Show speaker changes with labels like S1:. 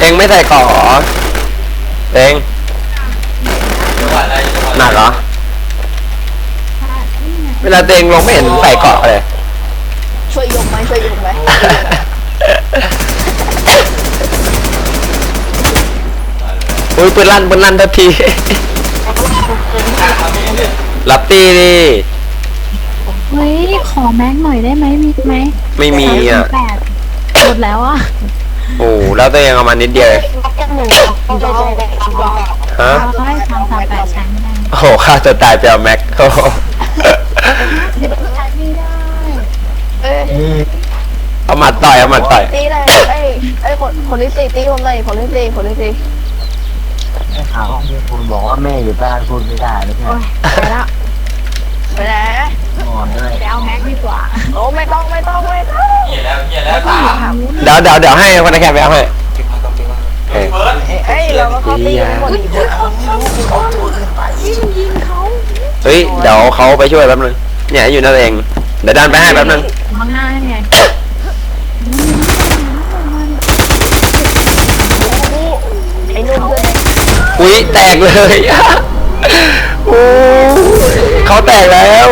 S1: เองไม่ใส่เกาะเหรอเอง
S2: จังหวัดอะไรจังหวัด
S1: หนักเหรอ เวลาตัวเองลงไม่เห็นใส่เกาะเลย
S3: ช่วยยกไหมช่วยยกไหม
S1: อุ้ยปืนลั่นปืนลั่นทันที รับตีดิ
S4: เฮ้ย ขอแม็กหน่อยได้ไหมมีไหม
S1: ไม่มีอะ
S4: แปดหมดแล้วอะ
S1: โอ้แล้วตัวเองเอามานิดเดียวเองฮะ
S4: เราก็ให้สามสามแปดใช้ไม่ได้
S1: โอ้โหฆ่าตัวตายไปเอาแม็กโอ้โห
S4: ใช้ไม่ได้
S3: เอ้ย
S1: เอามาต่อยเอามาต่อย
S3: ตีเลยไอ้ไอ้คนคนที่ตีตีผมหน่อยคนที่ตีคนที่ตี
S5: ให้ข่าวที่คุณบอกว่าแม่อยู่บ้านพูดไม่ได้แล้ว
S4: โอ้
S5: เนี่ย
S4: ยไปแล้ว
S3: ไปไหน
S5: นอนด้วย
S4: ไปเอาแม็กดีกว่า
S3: โอ้ไม่ต้องไม่ต้องไม่ต้อง
S2: เหี้ยแล้วเหี้ยแล้วตาม
S1: เดี๋ยวเดี๋ยวเดี๋ยวให้คนในแคปไปเอาให้
S2: เฮ้ยเบิร์ด
S3: เอ้ยเราก็เข้าตีกันหมดอีก
S4: ยิงยิงเขา
S1: เฮ้ยเดี๋ยวเขาไปช่วยแป๊บนึงเนี่ยอยู่นั่นเองเดี๋ยวดันไปให้แป๊บนึง
S4: ข้างหน้าไง
S3: ไอ้นุ่มเพื่อน
S1: อุ้ยแตกเลยโอ้ยเขาแตกแล้ว